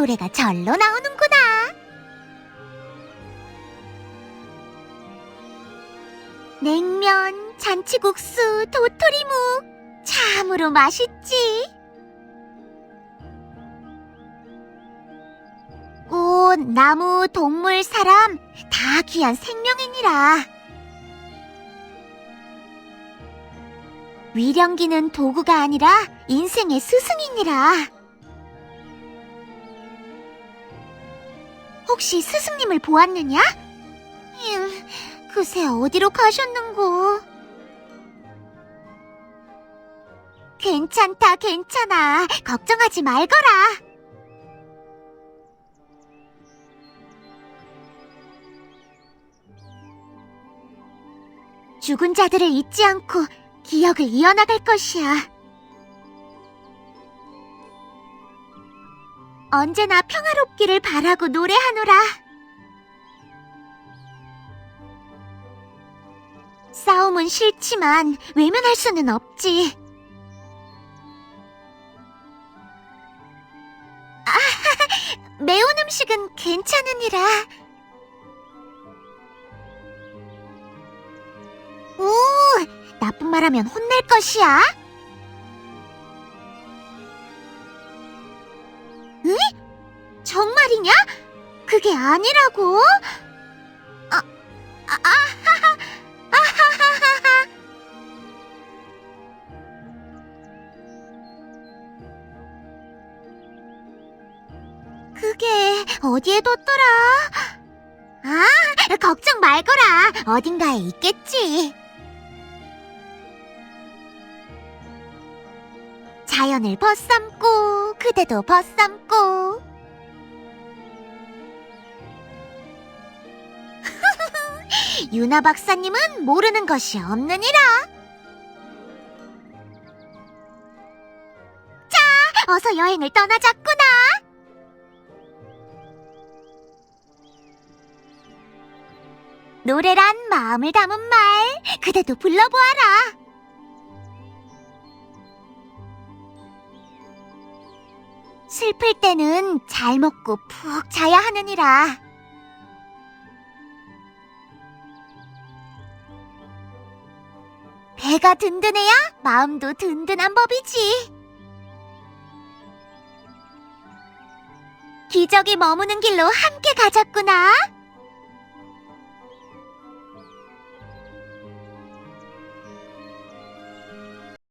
노래가 절로 나오는구나. 냉면, 잔치국수, 도토리묵. 참으로 맛있지. 꽃, 나무, 동물, 사람 다 귀한 생명이니라. 위령기는 도구가 아니라 인생의 스승이니라. 혹시 스승님을 보았느냐? 음, 그새 어디로 가셨는고? 괜찮다, 괜찮아. 걱정하지 말거라. 죽은 자들을 잊지 않고 기억을 이어나갈 것이야. 언제나 평화롭기를 바라고 노래하노라. 싸움은 싫지만 외면할 수는 없지. 아, 매운 음식은 괜찮으니라. 오, 나쁜 말하면 혼낼 것이야. 정말이냐? 그게 아니라고? 아, 아, 아하하, 아하하하하. 그게 어디에 뒀더라? 아, 걱정 말거라. 어딘가에 있겠지. 자연을 벗삼고 그대도 벗삼고 유나 박사님은 모르는 것이 없느니라. 자 어서 여행을 떠나자꾸나. 노래란 마음을 담은 말 그대도 불러보아라. 슬플 때는 잘 먹고 푹 자야 하느니라. 배가 든든해야 마음도 든든한 법이지. 기적이 머무는 길로 함께 가자꾸나.